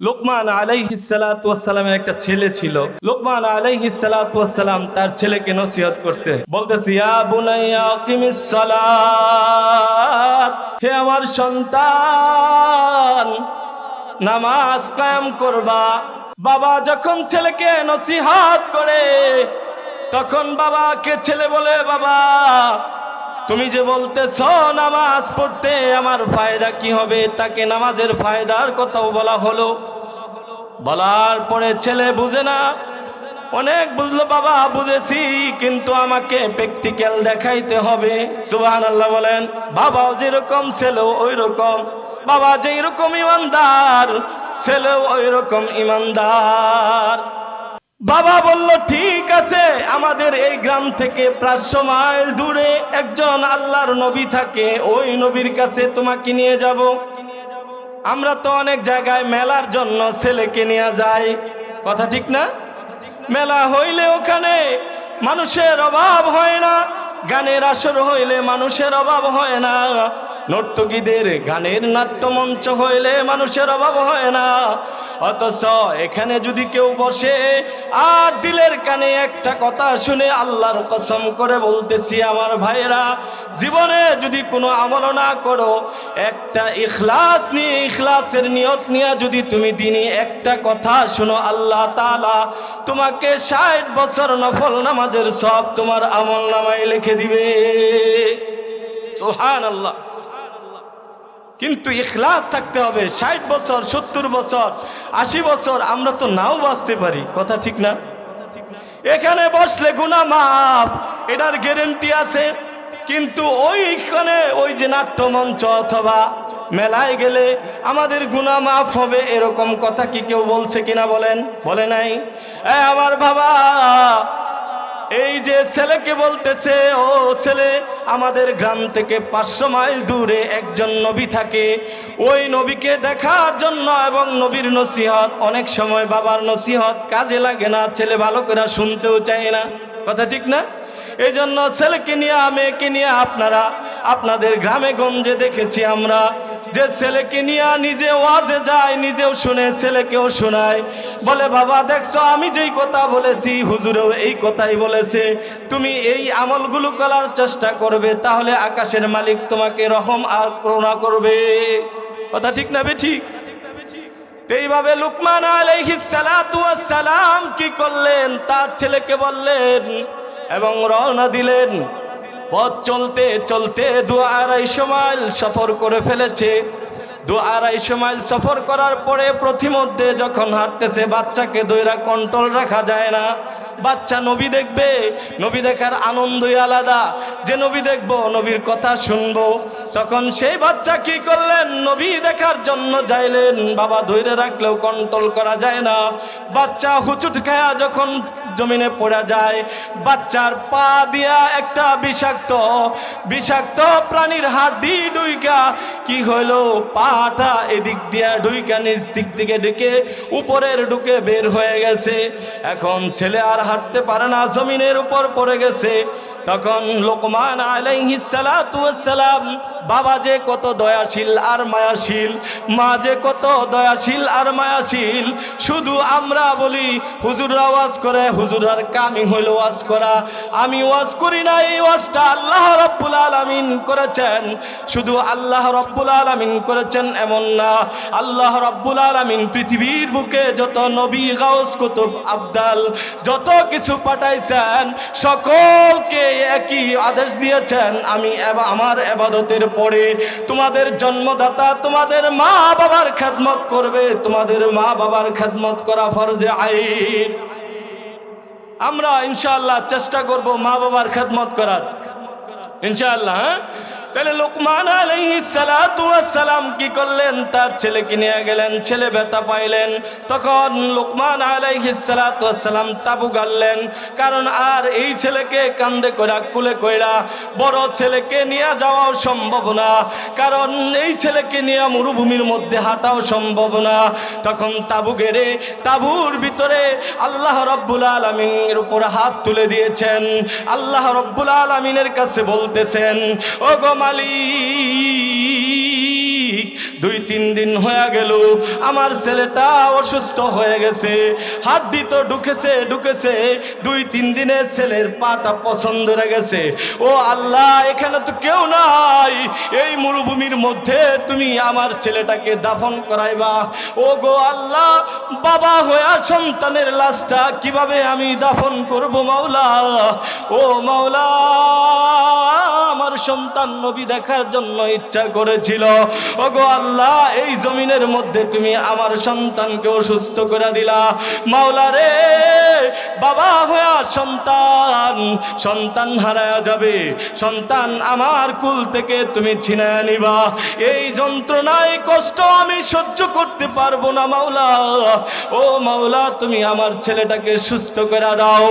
লোকমান আলাইহিসালামের একটা ছেলে ছিল। লোকমান আলাইহিসালাম তার ছেলেকে নসিহত করতে বলতেছি হে আমার সন্তান, নামাজ কায়েম করবা। বাবা যখন ছেলেকে নসিহত করে, তখন বাবাকে ছেলে বলে, বাবা তুমি যে বলতেছ নামাজ পড়তে আমার ফায়দা কি হবে, তাকে নামাজের ফায়দার কথাও বলা হলো। বলার পরে ছেলে বুঝে না। অনেক বুঝলো, বাবা, বুঝেছি, কিন্তু আমাকে প্র্যাকটিক্যাল দেখাইতে হবে। সুবাহান আল্লাহ বলেন, বাবাও যেরকম, ছেলেও ওই রকম বাবা যেই রকম ইমানদার, ছেলেও ওই রকম ইমানদার। বাবা বলল, ঠিক আছে, আমাদের এই গ্রাম থেকে পাঁচশো মাইল দূরে একজন আল্লাহর নবী থাকে। ওই নবীর কাছে তোমাকে নিয়ে যাব। আমরা তো অনেক জায়গায় মেলার জন্য ছেলেকে নিয়ে যাই। কথা ঠিক না? মেলা হইলে ওখানে মানুষের অভাব হয় না। গানের আসর হইলে মানুষের অভাব হয় না। নর্তকীদের গানের নাট্যমঞ্চ হইলে মানুষের অভাব হয় না। অথচ এখানে যদি কেউ বসে আর দিলের কানে একটা কথা শুনে আল্লাহর কসম করে বলতেছি, আমার ভাইরা জীবনে যদি কোনো আমল না করো, একটা ইখলাস নিয়ে, ইখলাসের নিয়ত নিয়ে যদি তুমি দিনই একটা কথা শুনো আল্লাহ তালা তোমাকে ষাট বছর নফল নামাজের সব তোমার আমল নামায় লিখে দিবে। সোহান আল্লাহ কিন্তু ইখলাস থাকতে হবে, ষাট বছর, সত্তর বছর, আশি বছর, আমরা তো নাও বাঁচতে পারি। কথা ঠিক না? এখানে বসলে গুনা মাপ এটার গ্যারেন্টি আছে। কিন্তু ওইখানে ওই যে নাট্যমঞ্চ অথবা মেলায় গেলে আমাদের গুনা মাফ হবে, এরকম কথা কি কেউ বলছে কিনা বলেন? বলে নাই? আমার বাবা এই যে ছেলেকে বলতেছে, ও ছেলে, আমাদের গ্রাম থেকে পাঁচশো মাইল দূরে একজন নবী থাকে। ওই নবীকে দেখার জন্য এবং নবীর নসিহত, অনেক সময় বাবার নসিহত কাজে লাগে না, ছেলে ভালো করে শুনতেও চায় না। কথা ঠিক না? এই জন্য ছেলেকে নিয়ে, মেয়েকে নিয়ে আপনারা, আপনাদের গ্রামে গঞ্জে দেখেছি আমরা। যে ছেলেকে নিয়ে নিজে ওয়াজে যায়, নিজেও শুনে, ছেলেকেও শোনায়। বলে, বাবা, দেখছ, আমি যেই কথা বলেছি, হুজুরেও এই কথাই বলেছে। তুমি এই আমলগুলো করার চেষ্টা করবে, তাহলে আকাশের মালিক তোমাকে রহম আর করুণা করবে। কথা ঠিক না বে ঠিক এইভাবে লুকমান আলাইহিস সালাম কি করলেন? তার ছেলেকে বললেন এবং রওনা দিলেন। পথ চলতে চলতে দু আড়াইশো মাইল সফর করে ফেলেছে। দু আড়াইশো মাইল সফর করার পরে প্রতিমধ্যে যখন হাঁটতেছে, বাচ্চাকে দৈরা কন্ট্রোল রাখা যায় না। বাচ্চা নবী দেখবে, নবী দেখার আনন্দই আলাদা। যে নবী দেখব, নবীর কথা শুনব। তখন সেই বাচ্চা কি করলেন? নবী দেখার জন্য যাইলেন। বাবা ধরে রাখলেও কন্ট্রোল করা যায় না। বাচ্চা হুচুট খায়া যখন জমিনে পড়া যায়, বাচ্চার পা দিয়া একটা বিষাক্ত বিষাক্ত প্রাণীর হাড্ডি ডুইকা কি হইল? পাটা এদিক দিয়া ডুইকা নিচ দিক দিকে ঢুকে উপরের ঢুকে বের হয়ে গেছে। এখন ছেলে আর হাঁটতে পারে না জমিনের উপর পড়ে গেছে। তখন লোকমান আলাইহিসালাম বাবা যে কত দয়াশীল আর মায়াশীল, মা যে কত দয়াশীল আর মায়াশীল, শুধু আমরা বলি হুজুর আওয়াজ করে হুজুর আর কামি হইল ওয়াজ করা। আমি ওয়াজ করি না এই ওয়াজটা আল্লাহ রব্বুল আলামিন করেছেন। শুধু আল্লাহ রব্বুল আলামিন করেছেন এমন না, আল্লাহ রব্বুল আলামিন পৃথিবীর বুকে যত নবী গাউস কুতুব আবদাল, যত কিছু পাঠাইছেন, সকলকে একই আদেশ দিয়েছেন, আমি আমার এবাদতের পরে তোমাদের জন্মদাতা তোমাদের মা বাবার খেদমত করবে, তোমাদের মা বাবার খেদমত করা ফরজে আইন। আমরা ইনশাল্লাহ চেষ্টা করব মা বাবার খেদমত করার। ইনশাআল্লাহ হ্যাঁ? তাহলে লোকমান সালাম কি করলেন? তার ছেলেকে নিয়ে গেলেন, ছেলে ব্যথা পাইলেন। তখন লোকমান সালাম তাবু গাড়লেন। কারণ আর এই ছেলেকে কান্দে কইরা, কুলে কইরা বড় ছেলেকে নিয়ে যাওয়াও সম্ভব না। কারণ এই ছেলেকে নিয়ে মরুভূমির মধ্যে হাঁটাও সম্ভব না। তখন তাবু গেড়ে, তাবুর ভিতরে আল্লাহ রব্বুল আলমিনের উপর হাত তুলে দিয়েছেন। আল্লাহ রব্বুল আলমিনের কাছে বলতেছেন, ও গো মালিক। দুই, তিন দিন হয়ে গেল, আমার ছেলেটা অসুস্থ হয়ে গেছে। হাড্ডি তো ঢুকেছে ঢুকেছে। দুই, তিন দিনের ছেলের পাটা পছন্দ হয়ে গেছে। ও আল্লাহ, এখানে তো কেউ নাই। এই মরুভূমির মধ্যে তুমি আমার ছেলেটাকে দাফন করাইবা। ও গো আল্লাহ, বাবা হয়ে সন্তানের লাশটা কীভাবে আমি দাফন করব মাওলা? ও মাওলা। আমার সন্তান নবী দেখার জন্য ইচ্ছা করেছিল। ও গো আল্লাহ, এই জমিনের মধ্যে তুমি আমার সন্তানকে অসুস্থ করে দিলা। মাওলা রে, বাবা হয়ে সন্তান সন্তান হারায়া যাবে। সন্তান আমার কুল থেকে তুমি ছিনায় নিবা। এই যন্ত্রণায় কষ্ট আমি সহ্য করতে পারব না মাওলা। ও মাওলা, তুমি আমার ছেলেটাকে সুস্থ করে দাও।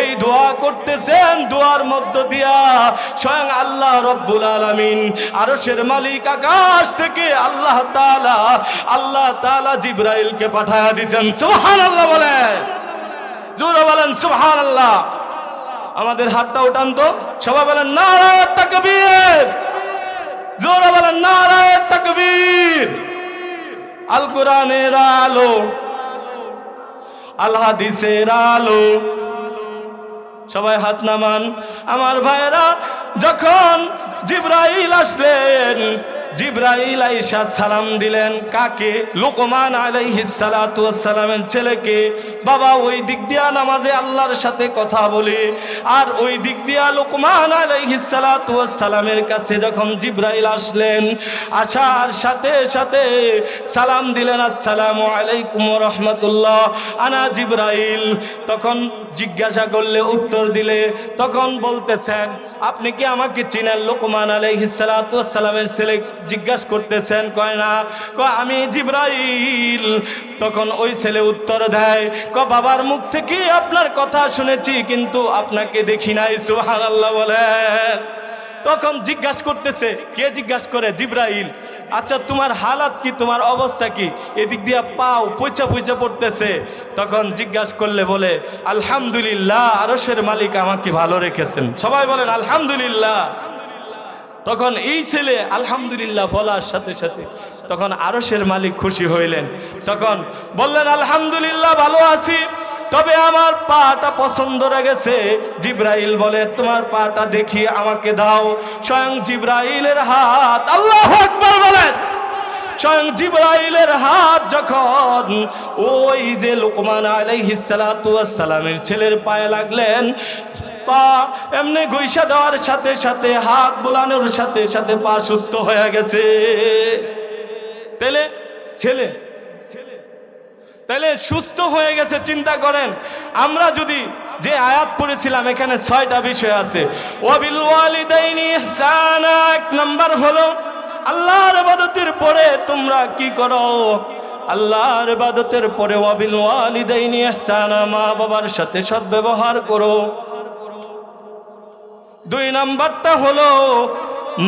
এই দোয়া করতেছেন, দোয়ার মধ্য দিয়া স্বয়ং আল্লাহ রব্বুল আলামিন আরশের মালিক আকাশ থেকে আল্লাহ তাআলা আল্লাহ তাআলা জিব্রাইলকে পাঠায়া দিয়েছেন। সুবহানাল্লাহ বলে জোরে বলেন, সুবহানাল্লাহ। আমাদের হাতটা উঠান তো। সবাই বলেন নারায়ণ তাকবীর। জোরে বলেন নারায়ণ তাকবীর। আল কোরআনের আলো আল হাদিসের আলো। সবাই হাত নামান। আমার ভাইরা যখন জিব্রাইল আসলেন, জিব্রাইল আইসা সালাম দিলেন, কাকে? লোকমান সালামের ছেলেকে। বাবা, ওই দিক দিয়া নামাজে আল্লাহর সাথে কথা বলে, আর ওই দিক দিয়া লোকমান সালামের কাছে যখন জিব্রাইল আসলেন, আসার সাথে সাথে সালাম দিলেন, আসসালামু আলাইকুম রাহমাতুল্লাহ। আনা জিব্রাইল, তখন জিজ্ঞাসা করলে উত্তর দিলে, তখন বলতেছেন, আপনি কি আমাকে চিনেন? লোকমান আলাইহিস সালাতু সালামের ছেলে জিজ্ঞাসা করতেছেন, কয় না? কয়, আমি জিব্রাইল। তখন ওই ছেলে উত্তর দেয় ক বাবার মুখ থেকে আপনার কথা শুনেছি, কিন্তু আপনাকে দেখি নাই। সুবহানাল্লাহ বলেন। তখন জিজ্ঞাসা করতেছে, কে জিজ্ঞাসা করে? জিব্রাইল? আচ্ছা তোমার হালাত কি? তোমার অবস্থা কি? এদিক দিয়া পাও, পয়সা পয়সা পড়তেছে। তখন জিজ্ঞাসা করলে বলে, আলহামদুলিল্লাহ, আরশের মালিক আমাকে ভালো রেখেছেন। সবাই বলেন, আলহামদুলিল্লাহ। তখন এই ছেলে, আলহামদুলিল্লাহ, বলার সাথে সাথে তখন আরশের মালিক খুশি হইলেন। তখন বললেন, আলহামদুলিল্লাহ, ভালো আছি। তবে আমার পাটা পছন্দ গেছে জিব্রাইল বলে, তোমার পাটা দেখি, আমাকে দাও। স্বয়ং জিব্রাইলের হাত, আল্লাহ আকবার বলেন। স্বয়ং জিব্রাইলের হাত যখন ওই যে লোকমান আলাইহিস সালাতু ওয়াস সালামের ছেলের পায়ে লাগলেন, পা এমনি ঘুইসা দেওয়ার সাথে সাথে, হাত বোলানোর সাথে সাথে পা সুস্থ হয়ে গেছে। তাহলে ছেলে তাহলে সুস্থ হয়ে গেছে, চিন্তা করেন। আমরা যদি যে আয়াত পড়েছিলাম, এখানে ছয়টা বিষয় আছে। এক নাম্বার হলো, আল্লাহর ইবাদতের পরে তোমরা কি করো? আল্লাহর ইবাদতের পরে ওয়াবিল ওয়ালিদাইনি ইহসানা, মা বাবার সাথে সদ্ব্যবহার করো। দুই নাম্বারটা হলো,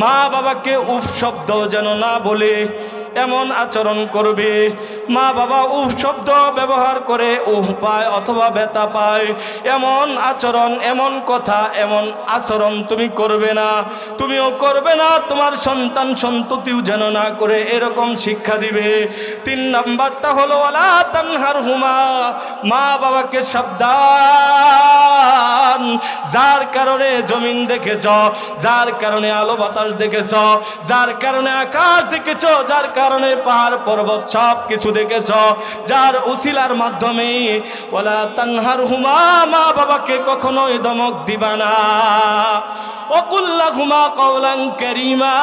মা বাবাকে উফ শব্দ যেন না বলে, এমন আচরণ করবে। মা বাবা উহ শব্দ ব্যবহার করে উহ পায় অথবা ব্যথা পায়। এমন আচরণ, এমন কথা, এমন আচরণ তুমি করবে না। তুমিও করবে না, তোমার সন্তান সন্ততিও যেন না করে এরকম শিক্ষা দিবে। তিন নাম্বারটা হলো আলা তানহার হুমা মা বাবাকে সাবধান। যার কারণে জমিন দেখেছ, যার কারণে আলো বাতাস দেখেছ, যার কারণে আকাশ দেখেছ, যার কারণে পাহাড় পর্বত সব কিছু দেখেছ যার উসিলার মাধ্যমে ওলা তানহার হুমা মা বাবাকে কখনোই দমক দিবা না। অকুল্লা ঘুমা কৌলাং করিমা,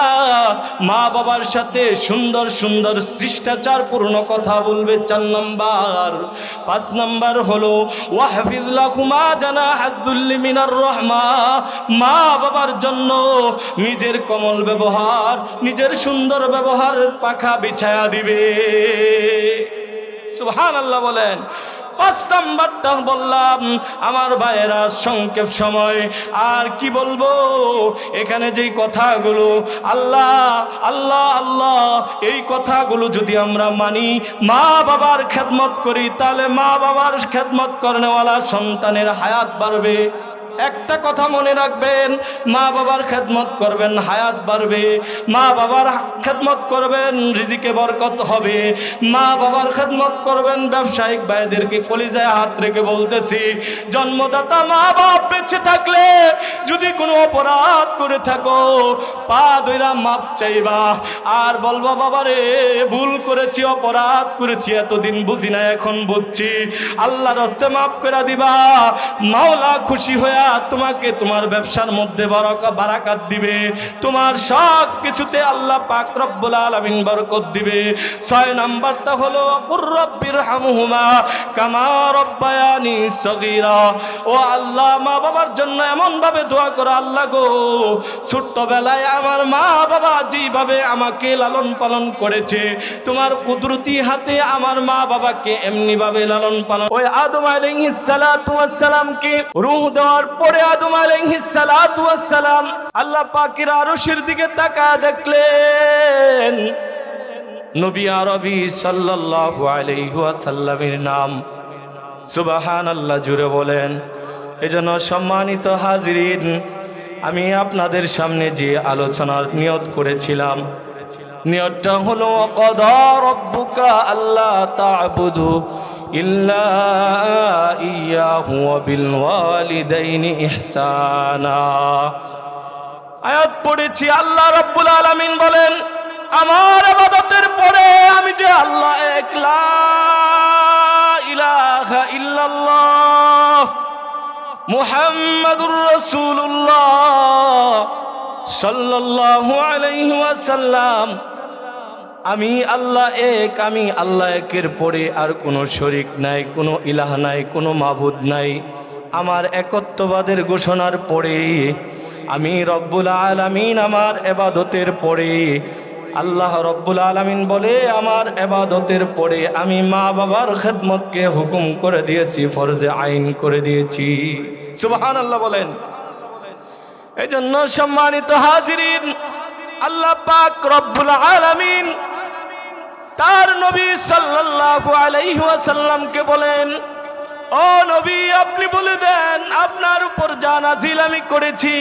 মা বাবার সাথে সুন্দর সুন্দর শিষ্টাচার পূর্ণ কথা বলবে চার নম্বর। পাঁচ নম্বর হলো ঘুমা জানা হাদুল্লি মিনার রহমা, মা বাবার জন্য নিজের কমল ব্যবহার, নিজের সুন্দর ব্যবহার পাখা বিছায়া দিবে। সুহান আল্লাহ বলেন। পাঁচ নাম্বারটা বললাম, আমার ভাইয়েরা, সংক্ষেপ সময়। আর কি বলব? এখানে যেই কথাগুলো, আল্লাহ আল্লাহ আল্লাহ, এই কথাগুলো যদি আমরা মানি মা বাবার খেদমত করি, তাহলে মা বাবার খেদমত করেনেওয়ালা সন্তানের হায়াত বাড়বে। একটা কথা মনে রাখবেন, মা বাবার খেদমত করবেন, হায়াত বাড়বে। মা বাবার খেদমত করবেন, রিজিকে বরকত হবে। মা বাবার খেদমত করবেন, ব্যবসায়িক ভাইদেরকে কলিজায় হাত রেখে বলতেছি, জন্মদাতা মা বাপ বেঁচে থাকলে যদি কোনো অপরাধ করে থাকো, পা দইরা মাপ চাইবা। আর বলবা, বাবারে, ভুল করেছি, অপরাধ করেছি, এতদিন বুঝি না, এখন বুঝছি। আল্লাহ রাস্তে মাফ করে দিবা। মাওলা খুশি হইয়া তোমাকে তোমার ব্যবসার মধ্যে বারাকাত দিবে। তোমার সব কিছুতে আল্লাহ পাক রব্বুল আলামিন বরকত দিবে। ছয় নাম্বারটা হলো রব্বির হামহুমা কামা রব্বায়ানি সগীরা। ও আল্লাহ মা বাবার জন্য এমন ভাবে দোয়া করো, আল্লাহ গো, ছোট্টবেলায় আমার মা বাবা যেভাবে আমাকে লালন পালন করেছে, তোমার কুদরতি হাতে আমার মা বাবাকে এমনি ভাবে লালন পালন ওই আদম আলাইহিস সালাতু ওয়াস সালামকে রূহ দেওয়ার পরে আদম সালাম। আল্লাহ পাকের আরশের দিকে তাকায় দেখলেন, নবী আরবি সাল্লাল্লাহু আলাইহি ওয়াসাল্লামের নাম। সুবাহান আল্লাহ জুড়ে বলেন, এজন্য সম্মানিত হাজিরিন, আমি আপনাদের সামনে যে আলোচনার নিয়ত করেছিলাম, নিয়তটা হলো কদা রব্বুকা আল্লাহ তা'বুদু। ওয়া বিল ওয়ালিদাইনি ইহসানা। আয়াত পড়েছি, আল্লাহ রাব্বুল আলামিন বলেন, আমার ইবাদতের পরে আমি যে আল্লাহ একলা ইলাহা ইল্লাল্লাহ, মুহাম্মাদুর রাসূলুল্লাহ সাল্লাল্লাহু আলাইহি ওয়াসাল্লাম আমি আল্লাহ এক, আমি আল্লাহ একের পরে আর কোনো শরিক নাই, কোনো ইলাহ নাই, কোনো মাবুদ নাই। আমার একত্ববাদের ঘোষণার পরে, আমি রব্বুল আলামিন আমার এবাদতের পরে, আল্লাহ রব্বুল আলামিন বলে, আমার এবাদতের পরে আমি মা বাবার খেদমতকে হুকুম করে দিয়েছি, ফরজে আইন করে দিয়েছি। সুবহান আল্লাহ বলেন। এই জন্য সম্মানিত হাজিরিন, আল্লাহ পাক রব্বুল আলামিন তার নবী সাল্লাল্লাহু আলাইহি ওয়াসাল্লামকে বলেন, ও নবী, আপনি বলে দেন, আপনার উপর জানাজিল আমি করেছি,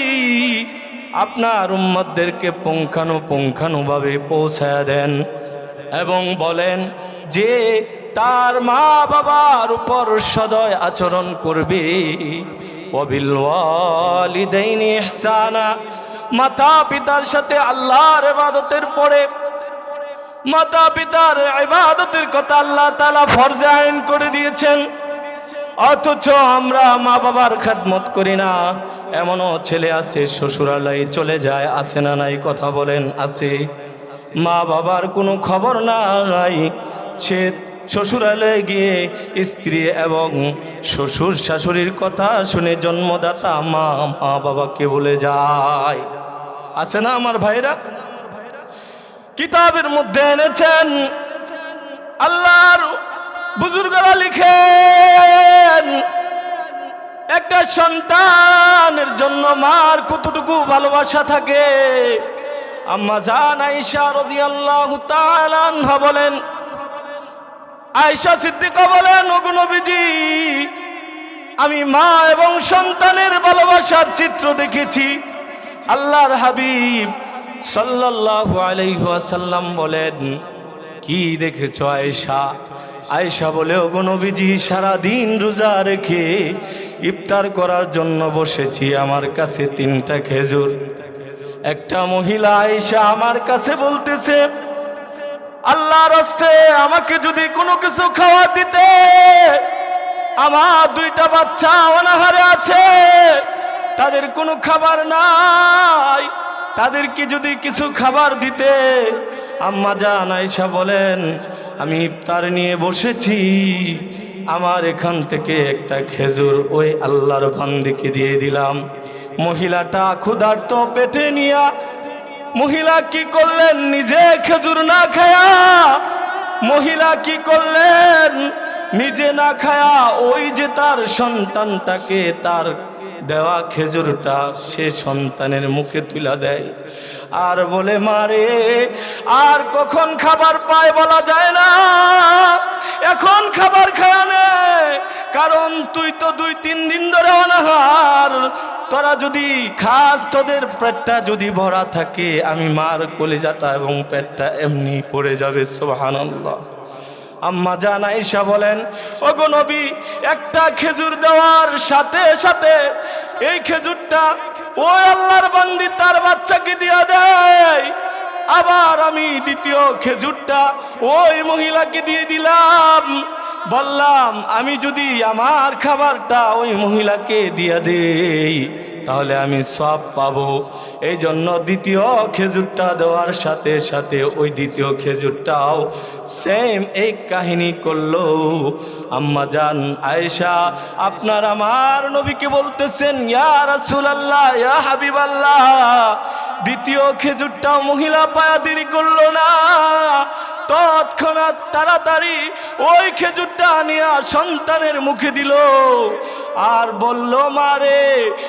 আপনার উম্মতদেরকে পুঙ্খানু পুঙ্খানুভাবে পৌঁছায় দেন এবং বলেন যে তার মা বাবার উপর সদয় আচরণ করবে। মাতা পিতার সাথে আল্লাহর ইবাদতের পরে মাতা পিতার ইবাদতের কথা আল্লাহ তাআলা ফরজে আইন করে দিয়েছেন। অথচ আমরা মা বাবার খেদমত করি না। এমনও ছেলে আছে, শ্বশুরালয়ে চলে যায়, আছে না নাই কথা বলেন, আছে। মা বাবার কোনো খবর নাই। সে শ্বশুরালয়ে গিয়ে স্ত্রী এবং শ্বশুর শাশুড়ির কথা শুনে জন্মদাতা মা মা বাবাকে বলে যায়। আছে না আমার ভাইরা? কিতাবের মধ্যে এনেছেন, আল্লাহর বুজুর্গরা লিখেন, একটা সন্তানের জন্য মার কতটুকু ভালোবাসা থাকে? আম্মা জান আইসা তাআলা আনহা বলেন, আয়েশা সিদ্দিকা বলেন নবীজি, আমি মা এবং সন্তানের ভালোবাসার চিত্র দেখেছি। আল্লাহর হাবিব সাল্লাল্লাহু বলেন, কি দেখেছ আয়েশা? আয়েশা বলে, ওগো নবীজি সারা দিন রোজা রেখে ইফতার করার জন্য বসেছি। আমার কাছে তিনটা খেজুর। একটা মহিলা আয়েশা আমার কাছে বলতেছে, আল্লাহর রাস্তে আমাকে যদি কোনো কিছু খাওয়া দিতে, আমার দুইটা বাচ্চা অনাহারে আছে, তাদের কোনো খাবার নাই। তাদেরকে যদি কিছু খাবার দিতে আম্মা জান আয়েশা বলেন, আমি ইফতার নিয়ে বসেছি। আমার এখান থেকে একটা খেজুর ওই আল্লাহর বান্দিকে দিয়ে দিলাম। মহিলাটা ক্ষুধার্ত পেটে নিয়া, মহিলা কি করলেন? নিজে খেজুর না খায়া, মহিলা কি করলেন? নিজে না খায়া, ওই যে তার সন্তানটাকে তার দেওয়া খেজুরটা সে সন্তানের মুখে তুলা দেয়। আর বলে মারে আর কখন খাবার পায় বলা যায় না। এখন খাবার খায়ানে কারণ তুই তো দুই, তিন দিন ধরে অনাহার। তোরা যদি খাস, তোদের পেটটা যদি ভরা থাকে, আমি মার কলিজাটা এবং পেটটা এমনি পড়ে যাবে সোহানাল্লাহ আম্মা জান আয়েশা বলেন, ওগো নবী, একটা খেজুর দেওয়ার সাথে সাথে এই খেজুরটা ওই আল্লাহর বান্দি তার বাচ্চাকে দিয়া দেয়। আবার আমি দ্বিতীয় খেজুরটা ওই মহিলাকে দিয়ে দিলাম। বললাম, আমি যদি আমার খাবারটা ওই মহিলাকে দিয়ে দেই তাহলে আমি সব পাবো। এই জন্য দ্বিতীয় খেজুরটা দেওয়ার সাথে সাথে ওই দ্বিতীয় খেজুরটাও সেম এই কাহিনী করল। আম্মা জান আয়েশা, আপনার আমার নবীকে বলতেছেন, ইয়া রাসূলুল্লাহ, ইয়া হাবিবাল্লাহ, দ্বিতীয় খেজুরটাও মহিলা পায়া দেরি করল না। তৎক্ষণাৎ তাড়াতাড়ি ওই খেজুরটা নিয়ে সন্তানের মুখে দিল। আর বলল, মারে,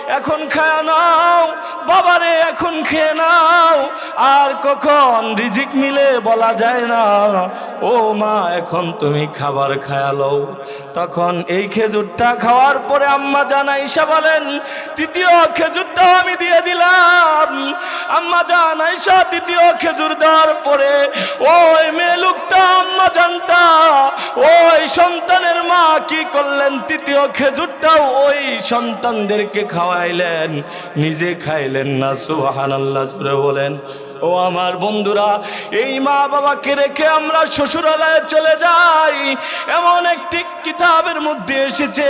এখন খায় নাও, বাবারে, এখন খেয়ে নাও। আর কখন রিজিক মিলে বলা যায় না। ও মা, এখন তুমি খাবার খায়ালো তখন এই খেজুরটা খাওয়ার পরে আম্মা জান আইসা বলেন, তৃতীয় খেজুরটাও আমি দিয়ে দিলাম। আম্মা জান আইসা তৃতীয় খেজুর দেওয়ার পরে ওই মেয়ে লোকটা আম্মা জানতা, ওই সন্তানের মা কি করলেন? তৃতীয় খেজুরটাও ওই সন্তানদেরকে খাওয়াইলেন, নিজে খাইলেন না সুবাহান আল্লাহ বলেন। ও আমার বন্ধুরা, এই মা বাবাকে রেখে আমরা শ্বশুরালয়ে চলে যাই। এমন একটি কিতাবের মধ্যে এসেছে,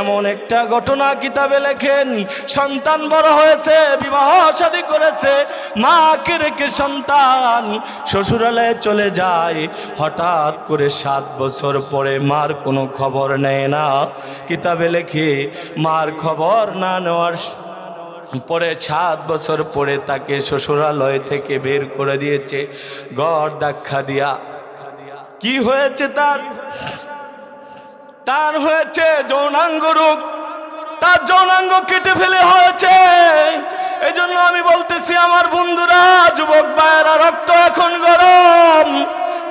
এমন একটা ঘটনা কিতাবে লেখেন, সন্তান বড় হয়েছে, বিবাহ শাদী করেছে, মাকে রেখে সন্তান শ্বশুরালয়ে চলে যায়। হঠাৎ করে সাত বছর পরে মার কোনো খবর নেয় না। কিতাবে লেখে, মার খবর না নেওয়ার পরে সাত বছর পরে তাকে শ্বশুরালয় থেকে বের করে দিয়েছে। গড় দাক্ষা দিয়া। কি হয়েছে তার? তার হয়েছে যৌনাঙ্গ রোগ। তার যৌনাঙ্গ কেটে ফেলে হয়েছে। এই জন্য আমি বলতেছি, আমার বন্ধুরা, যুবক ভাইয়েরা, রক্ত এখন গরম।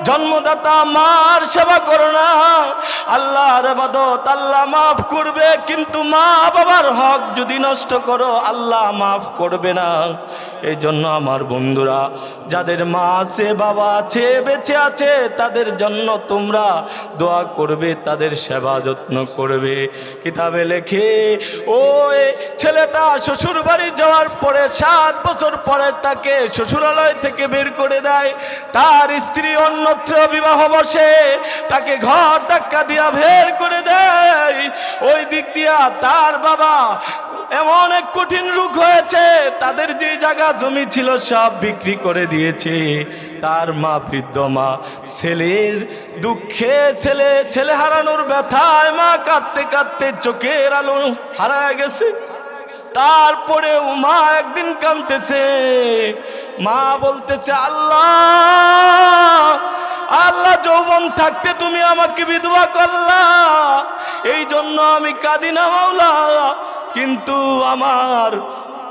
জন্মদাতা মার সেবা করো না। আল্লাহর বাদত আল্লাহ মাফ করবে, কিন্তু মা বাবার হক যদি নষ্ট করো, আল্লাহ মাফ করবে না। এই জন্য আমার বন্ধুরা, যাদের মা আছে, বাবা আছে, বেঁচে আছে, তাদের জন্য তোমরা দোয়া করবে, তাদের সেবা যত্ন করবে। কিতাবে লেখে, ওই ছেলেটা শ্বশুর বাড়ি যাওয়ার পরে সাত বছর পরে তাকে শ্বশুরালয় থেকে বের করে দেয়। তার স্ত্রী অন্যত্র বিবাহ বসে, তাকে ঘর ধাক্কা দিয়া বের করে দেয়। ওই দিক দিয়া তার বাবা এমন এক কঠিন রোগ হয়েছে, তাদের যে জায়গা জমি ছিল, সব বিক্রি করে দিয়েছে। তার মা বৃদ্ধ মা ছেলের দুঃখে ছেলে ছেলে হারানোর ব্যথায় মা কাঁদতে কাঁদতে চোখের আলো হারায় গেছে। তারপরেও মা একদিন কাঁদতেছে, মা বলতেছে, আল্লাহ আল্লাহ, যৌবন থাকতে তুমি আমাকে বিধবা করলা এই জন্য আমি কাঁদি না মাওলা, কিন্তু আমার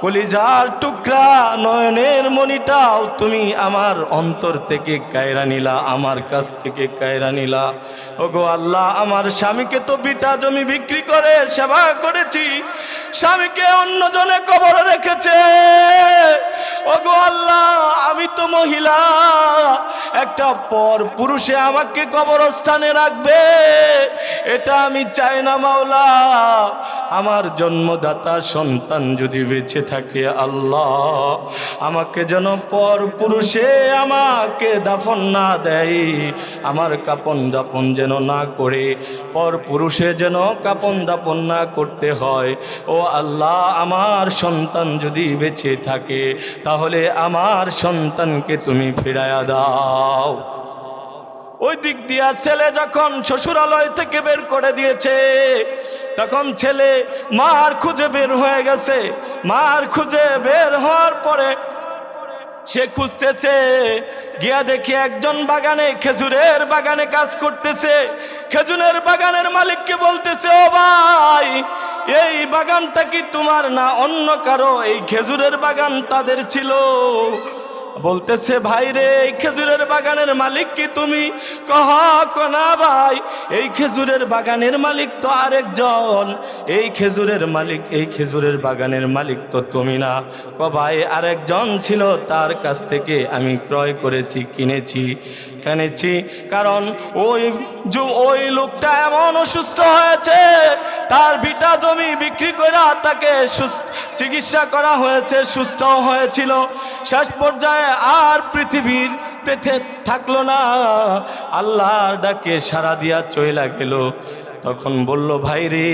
কলিজার টুকরা নয়নের মনিটাও তুমি আমার অন্তর থেকে কায়রা নিলা, আমার কাছ থেকে কায়রা নিলা। ওগো আল্লাহ, আমার স্বামীকে তো বিটা জমি বিক্রি করে, সেবা করেছি। স্বামীকে অন্যজনে কবর রেখেছে। ওগো আল্লাহ, আমি তো মহিলা। একটা পর পুরুষে আমাকে কবরস্থানে রাখবে। এটা আমি চাই না, মাওলা। আমার জন্মদাতা সন্তান যদি বেঁচে থাকে, আল্লাহ আমাকে যেন পর পুরুষে আমাকে দাফন না দেয়। আমার কাপন দাপন যেন না করে, পর পুরুষে যেন কাপন দাপন না করতে হয়। ও আল্লাহ, আমার সন্তান যদি বেঁচে থাকে, তাহলে আমার সন্তানকে তুমি ফিরায়া দাও। ওই দিক দিয়া ছেলে যখন শ্বশুরালয় থেকে বের করে দিয়েছে, তখন ছেলে মার খুঁজে বের হয়ে গেছে। মার খুঁজে বের হওয়ার পরে সে খুঁজতেছে, গিয়া দেখি একজন বাগানে খেজুরের বাগানে কাজ করতেছে। খেজুরের বাগানের মালিককে বলতেছে, ও ভাই এই বাগানটা কি তোমার না অন্য কারও? এই খেজুরের বাগান তাদের ছিল। বলতেছে, ভাই রে, এই খেজুরের বাগানের মালিক কি তুমি? কহ কনা ভাই, এই খেজুরের বাগানের মালিক তো আরেকজন। এই খেজুরের মালিক, এই খেজুরের বাগানের মালিক তো তুমি না। ক ভাই, আরেকজন ছিল, তার কাছ থেকে আমি ক্রয় করেছি, কিনেছি কিনেছি। কারণ ওই ওই লোকটা এমন অসুস্থ হয়েছে, তার ভিটা জমি বিক্রি করে তাকে সুস্থ, চিকিৎসা করা হয়েছে সুস্থ হয়েছিল। শেষ পর্যায়ে আর পৃথিবীর পেথে থাকল না। আল্লাহর ডাকে সারা দিয়া চইলা গেল। তখন বলল, ভাই রে,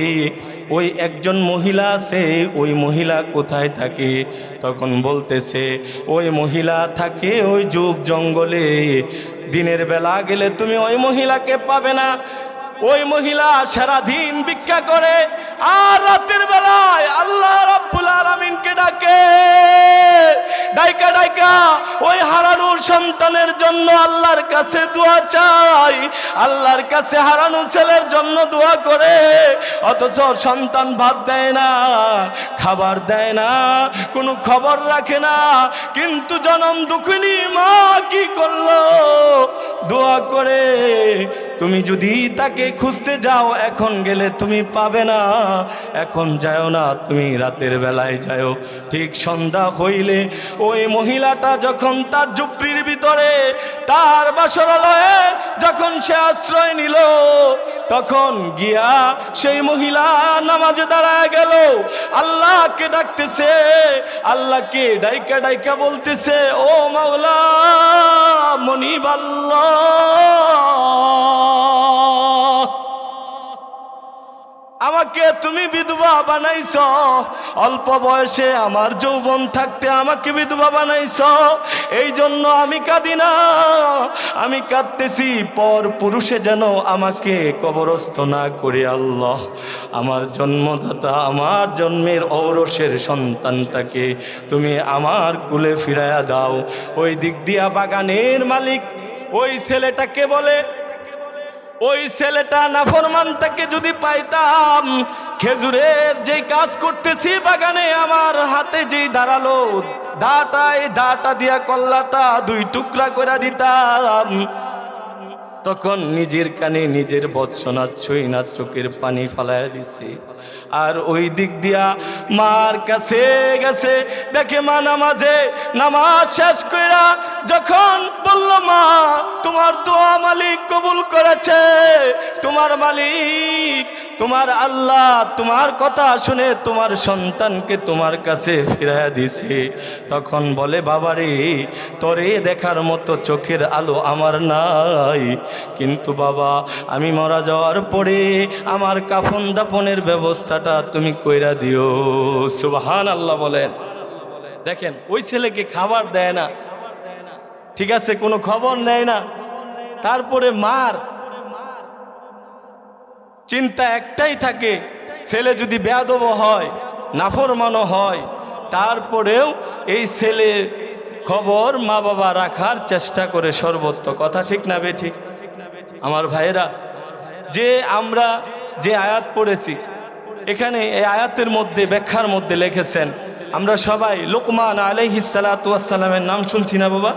ওই একজন মহিলা আছে, ওই মহিলা কোথায় থাকে? তখন বলতেছে, ওই মহিলা থাকে ওই যুগ জঙ্গলে। দিনের বেলা গেলে তুমি ওই মহিলাকে পাবে না। ওই মহিলা সারাদিন ভিক্ষা করে, আর রাতের বেলায় আল্লাহ রাব্বুল আলামিনকে ডাকে। ডাইকা ডাইকা, ওই হারানোর সন্তানের জন্য আল্লাহর কাছে দোয়া চাই। আল্লাহর কাছে হারানো ছেলের জন্য দোয়া করে। অথচ সন্তান ভাত দেয় না, খাবার দেয় না, কোনো খবর রাখে না। কিন্তু জনম দুঃখিনী মা কি করল? দোয়া করে, তুমি যদি তাকে খুঁজতে যাও, এখন গেলে তুমি পাবে না। এখন যাও না, তুমি রাতের বেলায় যাও ঠিক সন্ধ্যা হইলে ওই মহিলাটা যখন তার ঝুপড়ির ভিতরে, তার বাসরালয়ে যখন সে আশ্রয় নিল, তখন গিয়া সেই মহিলা নামাজে দাঁড়ায় গেল। আল্লাহকে ডাকতেছে, আল্লাহকে ডাইকা ডাইকা বলতেছে, ও মাওলা মনিব আল্লাহ। আমাকে তুমি বিধবা বানাইছ। অল্প বয়সে আমার যৌবন থাকতে আমাকে বিধবা বানাইছ। এই জন্য আমি কাঁদি না। আমি কাঁদতেছি, পর পুরুষে যেন আমাকে কবরস্থ না করে আল্লাহ। আমার জন্মদাতা, আমার জন্মের ঔরসের সন্তানটাকে তুমি আমার কুলে ফিরাইয়া দাও। ওই দিক দিয়া বাগানের মালিক, ওই ছেলেটাকে বলে ওই ছেলেটা নাফরমানটাকে যদি পাইতাম, খেজুরের যে কাজ করতেছি বাগানে, আমার হাতে যে দাঁড়াল দাটা এই দাটা দিয়া কল্লাটা দুই টুকরা করে দিতাম। তখন নিজের কানে নিজের বৎসনা ছই না, চোখের পানি ফালাইয়া দিছে। আর ওই দিক দিয়া মার কাছে গেছে, দেখে মা নামাজে নামাজ শেষ কইরা যখন বলল, মা, তোমার দোয়া মালিক কবুল করেছে, তোমার মালিক, তোমার আল্লাহ, তোমার কথা শুনে তোমার সন্তানকে তোমার কাছে ফিরাইয়া দিছে। তখন বলে, বাবারে, তোরে দেখার মতো চোখের আলো আমার নাই। কিন্তু বাবা, আমি মারা যাওয়ার পরে আমার কাফন দাফনের ব্যবস্থাটা তুমি কইরা দিও। সুবাহান আল্লাহ বলেন। দেখেন, ওই ছেলেকে খাবার দেয় না। ঠিক আছে, কোনো খবর নেয় না। তারপরে মার। চিন্তা একটাই থাকে, ছেলে যদি বেয়াদব হয় নাফরমানো হয়, তারপরেও এই ছেলে খবর মা বাবা রাখার চেষ্টা করে সর্বত্র কথা ঠিক না বে ঠিক? আমার ভাইয়েরা, যে আমরা যে আয়াত পড়েছি, এখানে এই আয়াতের মধ্যে, ব্যাখ্যার মধ্যে লিখেছেন, আমরা সবাই লোকমান আলহিসালামের নাম শুনছি না বাবা?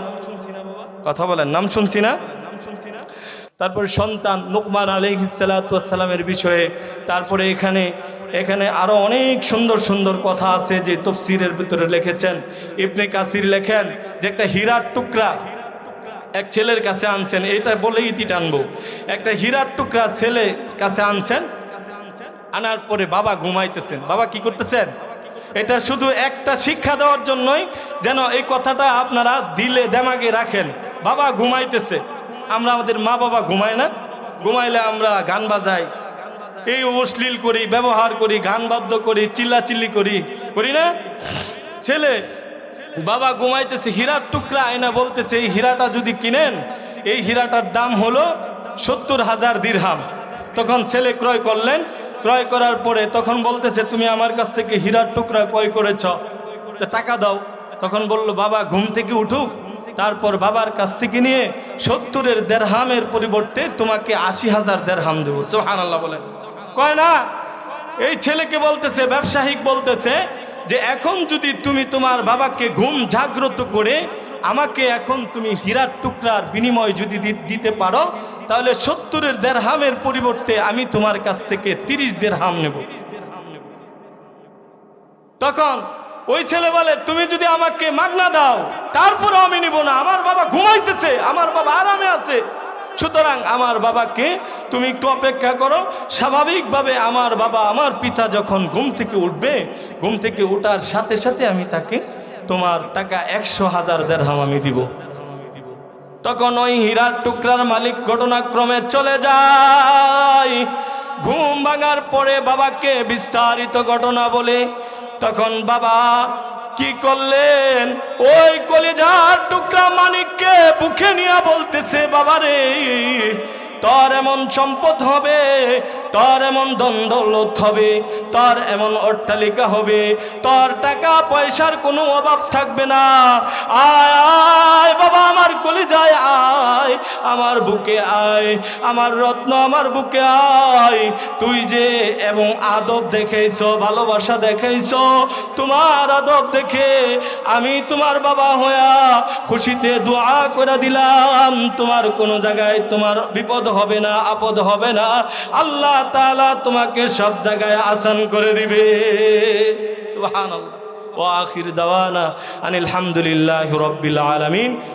কথা বলেন, নাম শুনছি না? তারপর সন্তান লোকমান আলহিসালামের বিষয়ে, তারপরে এখানে এখানে আরও অনেক সুন্দর সুন্দর কথা আছে যে তফসিরের ভিতরে লিখেছেন। ইবনে কাসির লেখেন যে একটা হীরার টুকরা এক ছেলের কাছে আনছেন, এটা বলে ইতি টানবো। একটা হীরার টুকরা ছেলে কাছে আনছেন, আনার পরে বাবা ঘুমাইতেছেন। বাবা কি করতেছেন? এটা শুধু একটা শিক্ষা দেওয়ার জন্যই যেন এই কথাটা আপনারা দিলে দেমাগে রাখেন। বাবা ঘুমাইতেছে, আমরা আমাদের মা বাবা ঘুমায় না। ঘুমাইলে আমরা গান বাজাই, এই অশ্লীল করি, ব্যবহার করি, গান বাদ্য করি, চিল্লাচিল্লি করি। করি না? ছেলে বাবা ঘুমাইতেছে, হীরার টুকরা আয়না বলতেছে, এই হীরাটা যদি কিনেন, এই হীরাটার দাম হলো সত্তর হাজার দিরহাম। তখন ছেলে ক্রয় করলেন। ক্রয় করার পরে তখন বলতেছে, তুমি আমার কাছ থেকে হীরার টুকরা ক্রয় করেছ টাকা দাও। তখন বলল, বাবা, ঘুম থেকে উঠুক, তারপর বাবার কাছ থেকে নিয়ে সত্তরের দেড়হামের পরিবর্তে তোমাকে আশি হাজার দেড়হাম দেবো। সোহান আল্লাহ বলেন। কয় না? এই ছেলেকে বলতেছে, ব্যবসায়িক বলতেছে যে এখন যদি তুমি তোমার বাবাকে ঘুম জাগ্রত করে আমাকে এখন তুমি হীরার টুকরার বিনিময় যদি দিতে পারো, তাহলে সত্তরের দেড়হামের পরিবর্তে আমি তোমার কাছ থেকে তিরিশ দেড়হাম নেব। তখন ওই ছেলে বলে, তুমি যদি আমাকে মাগনা দাও তারপরে আমি নিব না। আমার বাবা ঘুমাইতেছে, আমার বাবা আরামে আছে সুতরাং আমার বাবাকে তুমি একটু অপেক্ষা করো। স্বাভাবিকভাবে আমার বাবা আমার পিতা যখন ঘুম থেকে উঠবে, ঘুম থেকে ওঠার সাথে সাথে আমি তাকে তোমার টাকা একশো হাজার দেড়হাম আমি দিব। তখন ওই হীরার টুকরার মালিক ঘটনাক্রমে চলে যায়। ঘুম ভাঙার পরে বাবাকে বিস্তারিত ঘটনা বলে, তখন বাবা কি করলেন? ওই কলিজার টুকরা মানিককে বুকে নিয়ে বলতেছে বাবারে তোর এমন সম্পদ হবে তোর এমন দ্বন্দ্বলত হবে, তোর এমন অট্টালিকা হবে, তোর টাকা পয়সার কোনো অভাব থাকবে না। আয় আয়, বাবা, আমার কলি যায় আয়, আমার বুকে আয়, আমার রত্ন আমার বুকে আয়। তুই যে এবং আদব দেখেছ ভালোবাসা দেখেছ তোমার আদব দেখে আমি তোমার বাবা হইয়া খুশিতে দোয়া করে দিলাম, তোমার কোনো জায়গায় তোমার বিপদ হবে না, আপদ হবে না। আল্লাহ তাআলা তোমাকে সব জায়গায় আসান করে দিবে। সুহান ও আখির দাওয়ানা আনিল রব্বিল আলামিন।